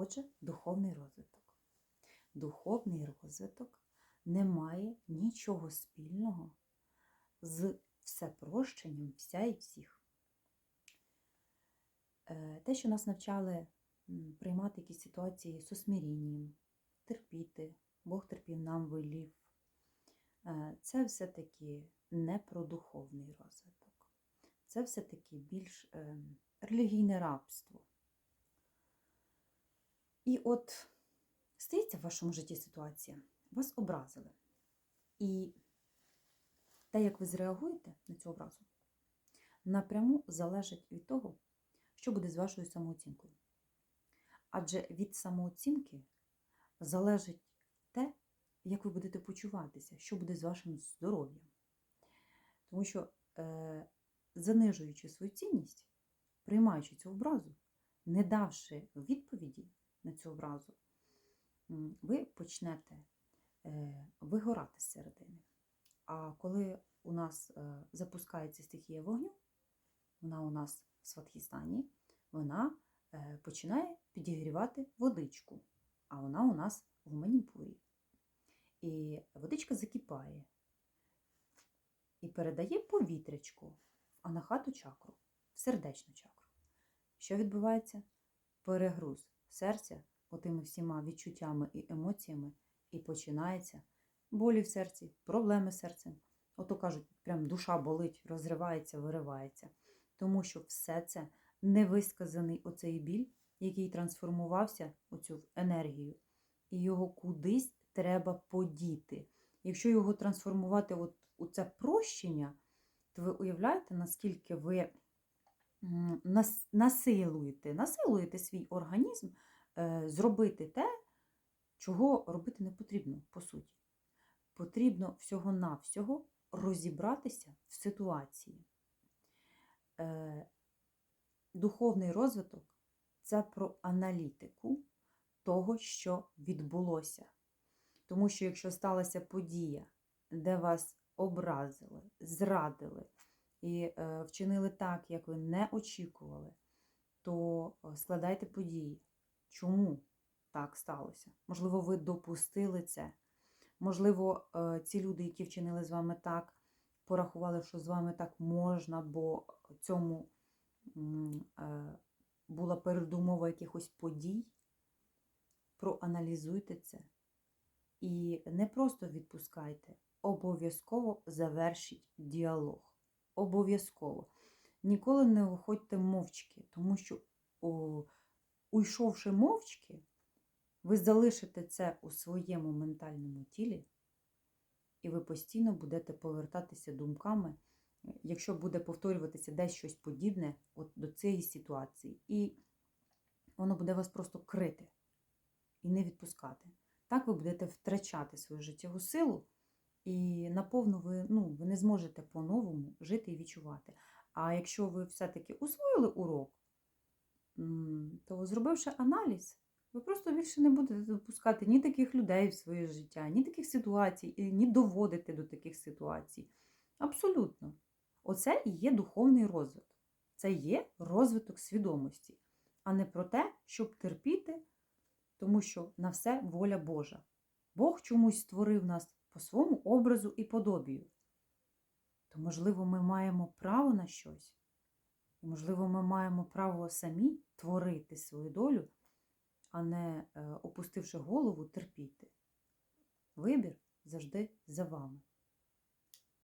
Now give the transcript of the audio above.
Отже, духовний розвиток. Духовний розвиток не має нічого спільного з всепрощенням вся і всіх. Е, Те, що нас навчали приймати якісь ситуації з усмирінням, терпіти, Бог терпів нам велів, е, це все-таки не про духовний розвиток. Це все-таки більш е, релігійне рабство. І от стається в вашому житті ситуація, вас образили. І те, як ви зреагуєте на цю образу, напряму залежить від того, що буде з вашою самооцінкою. Адже від самооцінки залежить те, як ви будете почуватися, що буде з вашим здоров'ям. Тому що, е, занижуючи свою цінність, приймаючи цю образу, не давши відповіді цю образу, ви почнете е, вигорати зсередини. А коли у нас е, запускається стихія вогню, вона у нас в Сватхістані, вона е, починає підігрівати водичку, а вона у нас в Маніпурі. І водичка закипає і передає повітрячку в анахату чакру, в сердечну чакру. Що відбувається? Перегруз серця отими всіма відчуттями і емоціями, і починається болі в серці, проблеми з серцем. Ото кажуть, прям душа болить, розривається, виривається. Тому що все це невисказаний оцей біль, який трансформувався оцю в енергію, і його кудись треба подіти. Якщо його трансформувати от у це прощення, то ви уявляєте, наскільки ви насилуєте, насилуєте свій організм зробити те, чого робити не потрібно, по суті. Потрібно всього-навсього розібратися в ситуації. Е, Духовний розвиток це про аналітику того, що відбулося. Тому що якщо сталася подія, де вас образили, зрадили і е, вчинили так, як ви не очікували, то е, складайте події. Чому так сталося? Можливо, ви допустили це. Можливо, е, ці люди, які вчинили з вами так, порахували, що з вами так можна, бо цьому е, була передумова якихось подій. Проаналізуйте це. І не просто відпускайте, обов'язково завершіть діалог. Обов'язково. Ніколи не виходьте мовчки, тому що, о, уйшовши мовчки, ви залишите це у своєму ментальному тілі, і ви постійно будете повертатися думками, якщо буде повторюватися десь щось подібне от до цієї ситуації. І воно буде вас просто крити і не відпускати. Так ви будете втрачати свою життєву силу, і наповну ви, ну, ви не зможете по-новому жити і відчувати. А якщо ви все-таки усвоїли урок, то зробивши аналіз, ви просто більше не будете допускати ні таких людей в своє життя, ні таких ситуацій, ні доводити до таких ситуацій. Абсолютно. Оце і є духовний розвиток. Це є розвиток свідомості, а не про те, щоб терпіти, тому що на все воля Божа. Бог чомусь створив нас по своєму образу і подобію. То, можливо, ми маємо право на щось. І, можливо, ми маємо право самі творити свою долю, а не, е, опустивши голову, терпіти. Вибір завжди за вами.